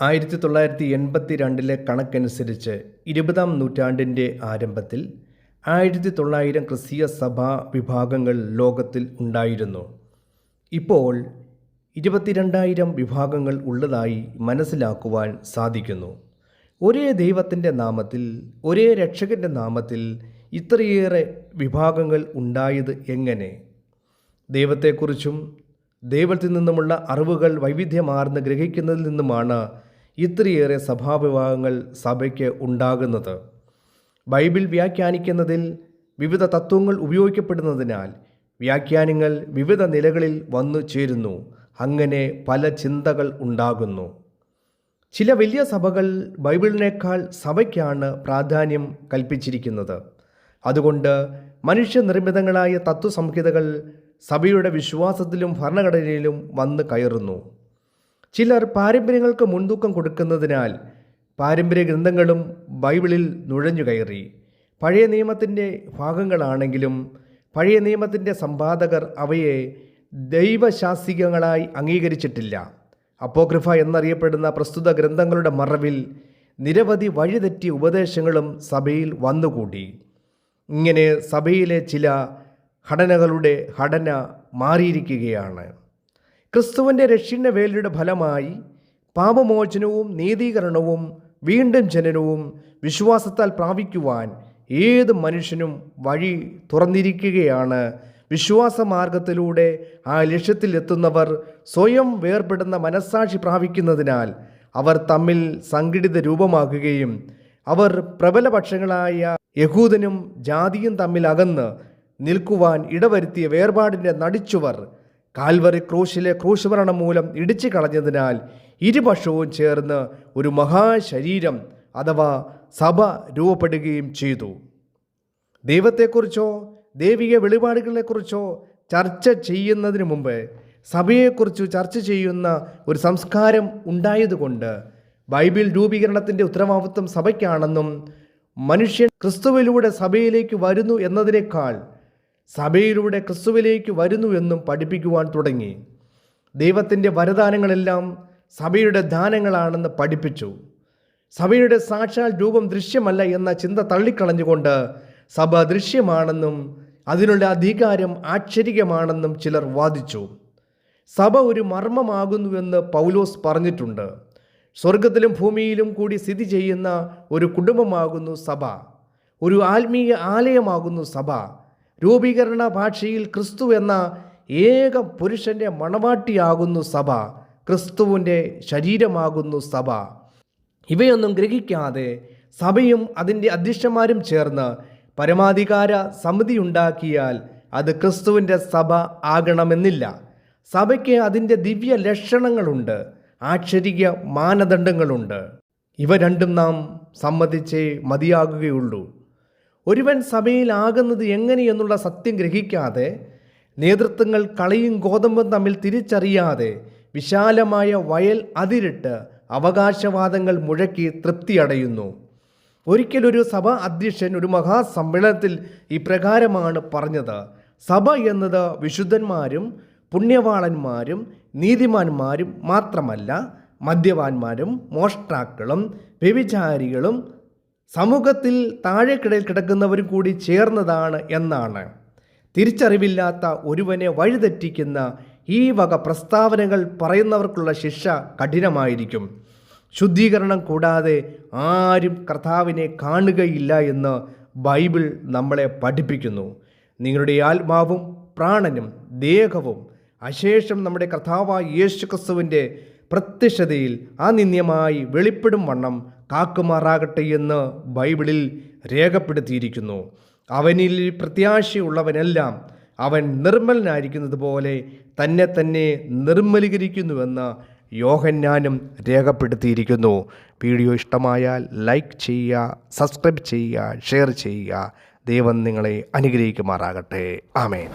ആയിരത്തി തൊള്ളായിരത്തി എൺപത്തി രണ്ടിലെ കണക്കനുസരിച്ച് ഇരുപതാം നൂറ്റാണ്ടിന്റെ ആരംഭത്തിൽ ആയിരത്തി തൊള്ളായിരം ക്രിസ്തീയ സഭാ വിഭാഗങ്ങൾ ലോകത്തിൽ ഉണ്ടായിരുന്നു. ഇപ്പോൾ ഇരുപത്തിരണ്ടായിരം വിഭാഗങ്ങൾ ഉള്ളതായി മനസ്സിലാക്കുവാൻ സാധിക്കുന്നു. ഒരേ ദൈവത്തിന്റെ നാമത്തിൽ ഒരേ രക്ഷകന്റെ നാമത്തിൽ ഇത്രയേറെ വിഭാഗങ്ങൾ ഉണ്ടായത് എങ്ങനെ? ദൈവത്തെക്കുറിച്ചും ദൈവത്തിൽ നിന്നുമുള്ള അറിവുകൾ വൈവിധ്യമാർന്ന് ഗ്രഹിക്കുന്നതിൽ നിന്നുമാണ് ഇത്രയേറെ സഭാവിഭാഗങ്ങൾ സഭയ്ക്ക് ഉണ്ടാകുന്നത്. ബൈബിൾ വ്യാഖ്യാനിക്കുന്നതിൽ വിവിധ തത്വങ്ങൾ ഉപയോഗിക്കപ്പെടുന്നതിനാൽ വ്യാഖ്യാനങ്ങൾ വിവിധ നിലകളിൽ വന്നു ചേരുന്നു. അങ്ങനെ പല ചിന്തകൾ ഉണ്ടാകുന്നു. ചില വലിയ സഭകൾ ബൈബിളിനേക്കാൾ സഭയ്ക്കാണ് പ്രാധാന്യം കൽപ്പിച്ചിരിക്കുന്നത്. അതുകൊണ്ട് മനുഷ്യനിർമ്മിതങ്ങളായ തത്വസംഹിതകൾ സഭയുടെ വിശ്വാസത്തിലും ഭരണഘടനയിലും വന്ന് കയറുന്നു. ചിലർ പാരമ്പര്യങ്ങൾക്ക് മുൻതൂക്കം കൊടുക്കുന്നതിനാൽ പാരമ്പര്യ ഗ്രന്ഥങ്ങളും ബൈബിളിൽ നുഴഞ്ഞു കയറി. പഴയ നിയമത്തിന്റെ ഭാഗങ്ങളാണെങ്കിലും പഴയ നിയമത്തിന്റെ സമ്പാദകർ അവയെ ദൈവശാസ്തികങ്ങളായി അംഗീകരിച്ചിട്ടില്ല. അപ്പോഗ്രഫ എന്നറിയപ്പെടുന്ന പ്രസ്തുത ഗ്രന്ഥങ്ങളുടെ മറവിൽ നിരവധി വഴിതെറ്റിയ ഉപദേശങ്ങളും സഭയിൽ വന്നുകൂടി. ഇങ്ങനെ സഭയിലെ ചില ഘടനകളുടെ ഘടന മാറിയിരിക്കുകയാണ്. ക്രിസ്തുവിന്റെ രക്ഷിണ വേലയുടെ ഫലമായി പാപമോചനവും നീതീകരണവും വീണ്ടും ജനനവും വിശ്വാസത്താൽ പ്രാപിക്കുവാൻ ഏത് മനുഷ്യനും വഴി തുറന്നിരിക്കുകയാണ്. വിശ്വാസമാർഗത്തിലൂടെ ആ ലക്ഷ്യത്തിലെത്തുന്നവർ സ്വയം വേർപെടുന്ന മനസ്സാക്ഷി പ്രാപിക്കുന്നതിനാൽ അവർ തമ്മിൽ സംഘടിത രൂപമാക്കുകയും അവർ പ്രബലപക്ഷങ്ങളായ യഹൂദനും ജാതിയും തമ്മിൽ അകന്ന് നിൽക്കുവാൻ ഇടവരുത്തിയ വേർപാടിന്റെ നടിച്ചുവർ കാൽവറി ക്രൂശിലെ ക്രൂശുമരണം മൂലം ഇടിച്ചു കളഞ്ഞതിനാൽ ഇരുപക്ഷവും ചേർന്ന് ഒരു മഹാശരീരം അഥവാ സഭ രൂപപ്പെടുകയും ചെയ്തു. ദൈവത്തെക്കുറിച്ചോ ദൈവിക വെളിപാടുകളെക്കുറിച്ചോ ചർച്ച ചെയ്യുന്നതിന് മുമ്പ് സഭയെക്കുറിച്ച് ചർച്ച ചെയ്യുന്ന ഒരു സംസ്കാരം ഉണ്ടായതുകൊണ്ട് ബൈബിൾ രൂപീകരണത്തിന്റെ ഉത്തരവാദിത്വം സഭയ്ക്കാണെന്നും മനുഷ്യൻ ക്രിസ്തുവിലൂടെ സഭയിലേക്ക് വരുന്നു എന്നതിനേക്കാൾ സഭയിലൂടെ ക്രിസ്തുവിലേക്ക് വരുന്നു എന്നും പഠിപ്പിക്കുവാൻ തുടങ്ങി. ദൈവത്തിന്റെ വരദാനങ്ങളെല്ലാം സഭയുടെ ദാനങ്ങളാണെന്ന് പഠിപ്പിച്ചു. സഭയുടെ സാക്ഷാൽ രൂപം ദൃശ്യമല്ല എന്ന ചിന്ത തള്ളിക്കളഞ്ഞുകൊണ്ട് സഭ ദൃശ്യമാണെന്നും അതിനുള്ള അധികാരം ആശ്ചര്യമാണെന്നും ചിലർ വാദിച്ചു. സഭ ഒരു മർമ്മമാകുന്നുവെന്ന് പൗലോസ് പറഞ്ഞിട്ടുണ്ട്. സ്വർഗത്തിലും ഭൂമിയിലും കൂടി സ്ഥിതി ചെയ്യുന്ന ഒരു കുടുംബമാകുന്നു സഭ. ഒരു ആത്മീയ ആലയമാകുന്നു സഭ. രൂപീകരണ ഭാഷയിൽ ക്രിസ്തു എന്ന ഏക പുരുഷന്റെ മണവാട്ടിയാകുന്നു സഭ ക്രിസ്തുവിന്റെ ശരീരമാകുന്നു സഭ. ഇവയൊന്നും ഗ്രഹിക്കാതെ സഭയും അതിന്റെ അധ്യക്ഷന്മാരും ചേർന്ന് പരമാധികാര സമിതി ഉണ്ടാക്കിയാൽ അത് ക്രിസ്തുവിന്റെ സഭ ആകണമെന്നില്ല. സഭയ്ക്ക് അതിന്റെ ദിവ്യ ലക്ഷണങ്ങളുണ്ട് ആക്ഷരിക മാനദണ്ഡങ്ങളുണ്ട്. ഇവ രണ്ടും നാം സമ്മതിച്ചേ മതിയാകുകയുള്ളൂ. ഒരുവൻ സഭയിലാകുന്നത് എങ്ങനെയെന്നുള്ള സത്യം ഗ്രഹിക്കാതെ നേതൃത്വങ്ങൾ കളിയും ഗോതമ്പും തമ്മിൽ തിരിച്ചറിയാതെ വിശാലമായ വയൽ അതിരിട്ട് അവകാശവാദങ്ങൾ മുഴക്കി തൃപ്തിയടയുന്നു. ഒരിക്കലൊരു സഭ അധ്യക്ഷൻ ഒരു മഹാസമ്മേളനത്തിൽ ഇപ്രകാരമാണ് പറഞ്ഞത്. സഭ എന്നത് വിശുദ്ധന്മാരും പുണ്യവാളന്മാരും നീതിമാന്മാരും മാത്രമല്ല മദ്യപാന്മാരും മോഷ്ടാക്കളും വ്യഭിചാരികളും സമൂഹത്തിൽ താഴെക്കിടയിൽ കിടക്കുന്നവരും കൂടി ചേർന്നതാണ് എന്നാണ്. തിരിച്ചറിവില്ലാത്ത ഒരുവനെ വഴിതെറ്റിക്കുന്ന ഈ വക പ്രസ്താവനകൾ പറയുന്നവർക്കുള്ള ശിക്ഷ കഠിനമായിരിക്കും. ശുദ്ധീകരണം കൂടാതെ ആരും കർത്താവിനെ കാണുകയില്ല എന്ന് ബൈബിൾ നമ്മളെ പഠിപ്പിക്കുന്നു. നിങ്ങളുടെ ആത്മാവും പ്രാണനും ദേഹവും അശേഷം നമ്മുടെ കർത്താവായ യേശു ക്രിസ്തുവിന്റെ പ്രത്യക്ഷതയിൽ അനിന്യമായി വെളിപ്പെടും വണ്ണം കാക്കുമാറാകട്ടെ എന്ന് ബൈബിളിൽ രേഖപ്പെടുത്തിയിരിക്കുന്നു. അവനിൽ പ്രത്യാശയുള്ളവനെല്ലാം അവൻ നിർമ്മലനായിരിക്കുന്നത് പോലെ തന്നെ തന്നെ നിർമ്മലീകരിക്കുന്നുവെന്ന് യോഹന്നാനും രേഖപ്പെടുത്തിയിരിക്കുന്നു. വീഡിയോ ഇഷ്ടമായാൽ ലൈക്ക് ചെയ്യുക സബ്സ്ക്രൈബ് ചെയ്യുക ഷെയർ ചെയ്യുക. ദൈവം നിങ്ങളെ അനുഗ്രഹിക്കുമാറാകട്ടെ. ആമേൻ.